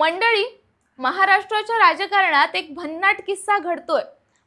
मंडळी महाराष्ट्राच्या राजकारणात एक भन्नाट किस्सा घडतोय.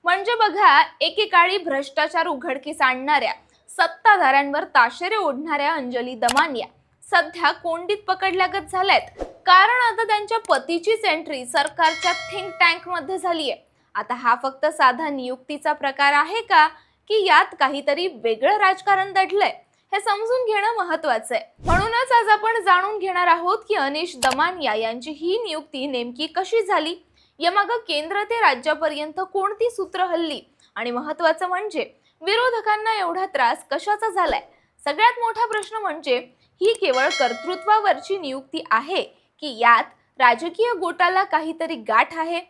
म्हणजे बघा एकेकाळी भ्रष्टाचार उघडकीस आणणाऱ्या सत्ताधाऱ्यांवर ताशेरे ओढणाऱ्या अंजली दमानिया सध्या कोंडीत पकडल्यागत झाल्यात. कारण आता त्यांच्या पतीचीच एंट्री सरकारच्या थिंक टँकमध्ये झाली आहे आता हा फक्त साधा नियुक्तीचा प्रकार आहे का की यात काहीतरी वेगळं राजकारण दडलंय? हे समजून घेणं महत्वाचं आहे. म्हणूनच आज आपण जाणून घेणार आहोत की अनिश दमानिया यांची ही नियुक्ती नेमकी कशी झाली? यामागं केंद्र ते राज्यापर्यंत कोणती सूत्र हल्ली? आणि महत्वाचं म्हणजे विरोधकांना एवढा त्रास कशाचा झालाय? सगळ्यात मोठा प्रश्न म्हणजे ही केवळ कर्तृत्वावरची नियुक्ती आहे की यात राजकीय गोटाला काहीतरी गाठ आहे?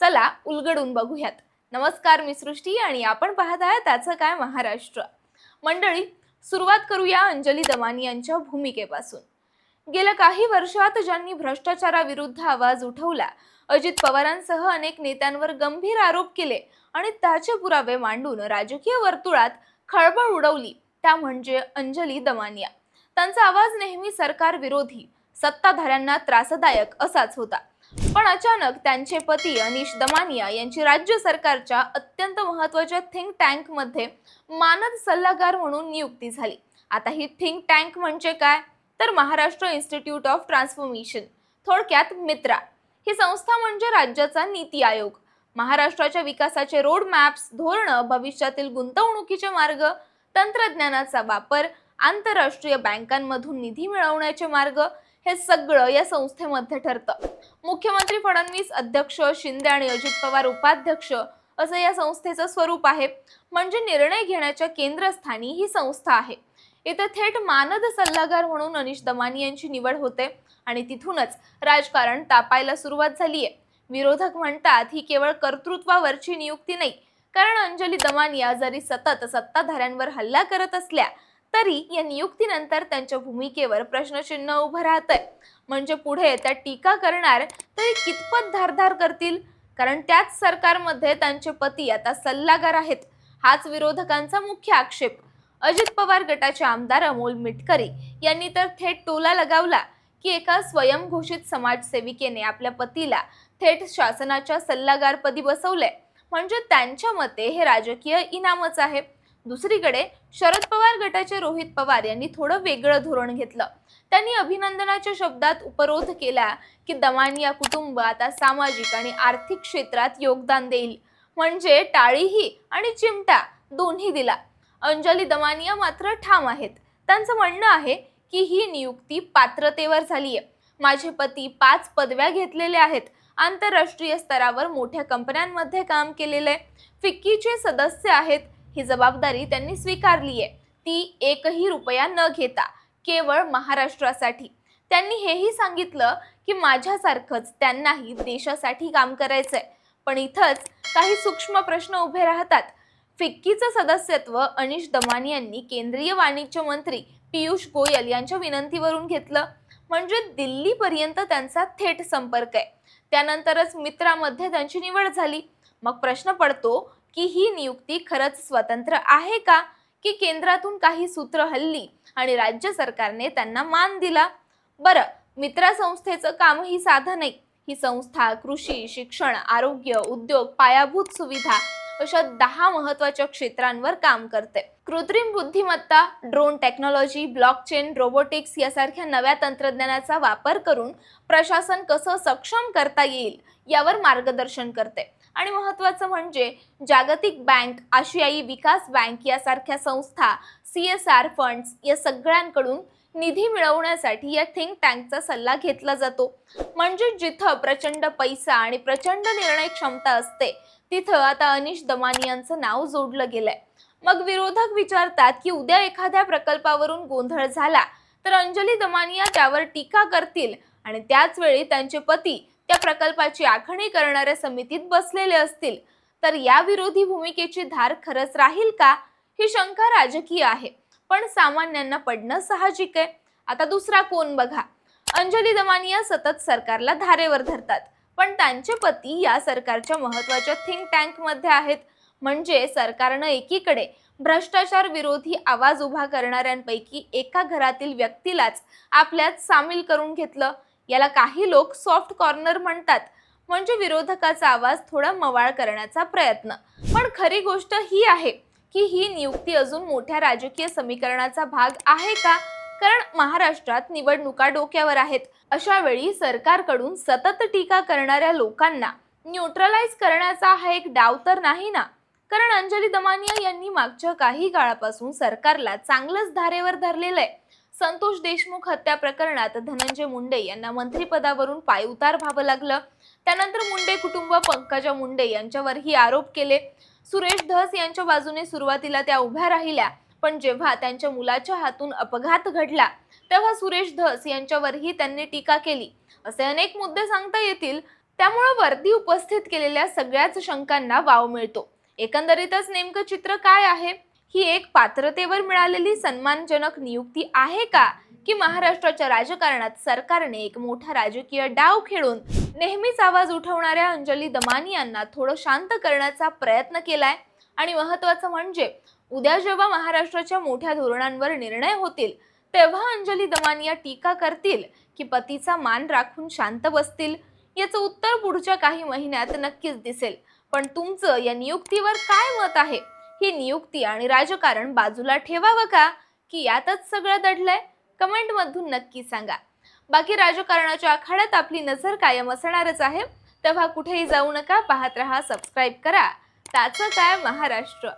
चला उलगडून बघूयात. नमस्कार मी सृष्टी आणि आपण पाहत आहात त्याचं काय महाराष्ट्र. मंडळी सुरुवात करूया अंजली दमानी यांच्या भूमिकेपासून. गेल्या काही वर्षात ज्यांनी भ्रष्टाचाराविरुद्ध आवाज उठवला अजित पवारांसह अनेक नेत्यांवर गंभीर आरोप केले आणि त्याचे पुरावे मांडून राजकीय वर्तुळात खळबळ उडवली त्या म्हणजे अंजली दमानिया. त्यांचा आवाज नेहमी सरकार विरोधी सत्ताधाऱ्यांना त्रासदायक असाच होता. पण अचानक त्यांचे पती अनिश दमानिया यांची राज्य सरकारच्या अत्यंत महत्त्वाच्या थिंक टँकमध्ये मानद सल्लागार म्हणून नियुक्ती झाली. आता ही थिंक टँक म्हणजे काय? तर महाराष्ट्र इन्स्टिट्यूट ऑफ ट्रान्सफॉर्मेशन थोडक्यात मित्रा. ही संस्था म्हणजे राज्याचा नीती आयोग. महाराष्ट्राच्या विकासाचे रोड मॅप्स धोरणं भविष्यातील गुंतवणुकीचे मार्ग तंत्रज्ञानाचा वापर आंतरराष्ट्रीय बँकांमधून निधी मिळवण्याचे मार्ग हे सगळं या संस्थेमध्ये ठरतं. मुख्यमंत्री फडणवीस अध्यक्ष शिंदे आणि अजित पवार उपाध्यक्ष असं या संस्थेचं स्वरूप आहे. म्हणजे निर्णय घेण्याच्या केंद्रस्थानी ही संस्था आहे. इथे थेट मानद सल्लागार म्हणून अनिश दमानी यांची निवड होते आणि तिथूनच राजकारण तापायला सुरुवात झाली आहे विरोधक म्हणतात ही केवळ कर्तृत्वावरची नियुक्ती नाही. कारण अंजली दमानिया जरी सतत सत्ताधाऱ्यांवर हल्ला करत असल्या तरी या नियुक्तीनंतर त्यांच्या भूमिकेवर प्रश्नचिन्ह उभं राहतंय. म्हणजे पुढे त्या टीका करणार तरी कितपत धारधार करतील? कारण त्याच सरकारमध्ये त्यांचे पती आता सल्लागार आहेत. हाच विरोधकांचा मुख्य आक्षेप. अजित पवार गटाचे आमदार अमोल मिटकरी यांनी तर थेट टोला लगावला की एका स्वयंघोषित समाजसेविकेने आपल्या पतीला थेट शासनाच्या सल्लागारपदी बसवलंय. म्हणजे त्यांच्या मते हे राजकीय इनामच आहे. दुसरीकडे शरद पवार गटाचे रोहित पवार यांनी थोडं वेगळं धोरण घेतलं. त्यांनी अभिनंदनाच्या शब्दात उपरोध केला की दमानिया कुटुंब आता सामाजिक आणि आर्थिक क्षेत्रात योगदान देईल. म्हणजे टाळीही आणि चिमटा दोन्ही दिला. अंजली दमानिया मात्र ठाम आहेत. त्यांचं म्हणणं आहे की ही नियुक्ती पात्रतेवर झाली आहे माझे पती पाच पदव्या घेतलेले आहेत. आंतरराष्ट्रीय स्तरावर मोठ्या कंपन्यांमध्ये काम केलेले आहे. फिक्कीचे सदस्य आहेत. ही जबाबदारी त्यांनी स्वीकारली आहे. ती एकही रुपया न घेता केवळ महाराष्ट्रासाठी. त्यांनी हेही सांगितलं की माझ्यासारखंच त्यांनाही देशासाठी काम करायचंय. पण इथंच काही सूक्ष्म प्रश्न उभे राहतात. फिक्कीचं सदस्यत्व अनिश दमानी यांनी केंद्रीय वाणिज्य मंत्री पियुष गोयल यांच्या विनंतीवरून घेतलं. म्हणजे दिल्लीपर्यंत त्यांचा थेट संपर्क आहे. त्यानंतरच मित्रामध्ये त्यांची निवड झाली. मग प्रश्न पडतो की ही नियुक्ती खरंच स्वतंत्र आहे का? की केंद्रातून काही सूत्र हल्ली आणि राज्य सरकारने त्यांना मान दिला? बरं मित्रा संस्थेचं कामही साधं नाही. ही संस्था कृषी शिक्षण आरोग्य उद्योग पायाभूत सुविधा अशा दहा महत्त्वाच्या क्षेत्रांवर काम करते. कृत्रिम बुद्धिमत्ता ड्रोन टेक्नॉलॉजी ब्लॉकचेन रोबोटिक्स यासारख्या नव्या तंत्रज्ञानाचा वापर करून प्रशासन कसं सक्षम करता येईल यावर मार्गदर्शन करते. आणि महत्त्वाचं म्हणजे जागतिक बँक आशियाई विकास बँक यासारख्या संस्था सी एस आर फंड्स या सगळ्यांकडून निधी मिळवण्यासाठी या थिंक टँकचा सल्ला घेतला जातो. म्हणजे जिथं प्रचंड पैसा आणि प्रचंड निर्णय क्षमता असते तिथं आता अनिश दमानी यांचं नाव जोडलं गेलंय. मग विरोधक विचारतात की उद्या एखाद्या प्रकल्पावरून गोंधळ झाला तर अंजली दमानिया त्यावर टीका करतील आणि त्याच वेळी त्यांचे पती त्या प्रकल्पाची आखणी करणाऱ्या समितीत बसलेले असतील तर या विरोधी भूमिकेची धार खरंच राहील का? ही शंका राजकीय आहे पण सामान्यांना पडणं साहजिक आहे. आता दुसरा कोण बघा? अंजली दमानिया सतत सरकारला धारेवर धरतात पण त्यांचे पती या सरकारच्या महत्त्वाच्या थिंक टँकमध्ये आहेत. म्हणजे सरकारनं एकीकडे भ्रष्टाचार विरोधी आवाज उभा करणाऱ्यांपैकी एका घरातील व्यक्तीलाच आपल्यात सामील करून घेतलं. याला काही लोक सॉफ्ट कॉर्नर म्हणतात. म्हणजे विरोधकाचा आवाज थोडा मवाळ करण्याचा प्रयत्न. पण खरी गोष्ट ही आहे की ही नियुक्ती अजून मोठ्या राजकीय समीकरणाचा भाग आहे का? कारण महाराष्ट्रात निवडणुका डोक्यावर आहेत. अशा वेळी सरकारकडून सतत टीका करणाऱ्या लोकांना न्यूट्रलाइज करण्याचा हा एक डाव तर नाही ना? कारण अंजली दमानिया यांनी मागच्या काही काळापासून सरकारला चांगलंच धारेवर धरलेलं आहे. संतोष देशमुख हत्या प्रकरणात धनंजय मुंडे यांना मंत्रिपदावरून पायउतार व्हावं लागलं. त्यानंतर मुंडे कुटुंब पंकजा मुंडे यांच्यावरही आरोप केले. सुरेश धस यांच्या बाजूने सुरुवातीला त्या उभ्या राहिल्या पण जेव्हा त्यांच्या मुलाच्या हातून अपघात घडला तेव्हा सुरेश धस यांच्यावरही त्यांनी टीका केली. असे अनेक मुद्दे सांगता येतील. त्यामुळे वरती उपस्थित केलेल्या सगळ्याच शंकांना वाव मिळतो. एकंदरीतच नेमकं चित्र काय आहे? ही एक पात्रतेवर मिळालेली सन्मानजनक नियुक्ती आहे का? की महाराष्ट्राच्या राजकारणात सरकारने एक मोठा राजकीय डाव खेळून नेहमीच आवाज उठवणाऱ्या अंजली दमानी यांना थोडं शांत करण्याचा प्रयत्न केलाय? आणि महत्वाचं म्हणजे उद्या जेव्हा महाराष्ट्राच्या मोठ्या धोरणांवर निर्णय होतील तेव्हा अंजली दमानिया टीका करतील की पतीचा मान राखून शांत बसतील? याचं उत्तर पुढच्या काही महिन्यात नक्कीच दिसेल. पण तुमचं या नियुक्तीवर काय मत आहे? ही नियुक्ती आणि राजकारण बाजूला ठेवावं का? की यातच सगळं दडलंय? कमेंटमधून नक्की सांगा. बाकी राजकारणाच्या आखाड्यात आपली नजर कायम असणारच आहे. तेव्हा कुठेही जाऊ नका पाहत रहा सबस्क्राईब करा. त्याचं काय? महाराष्ट्र.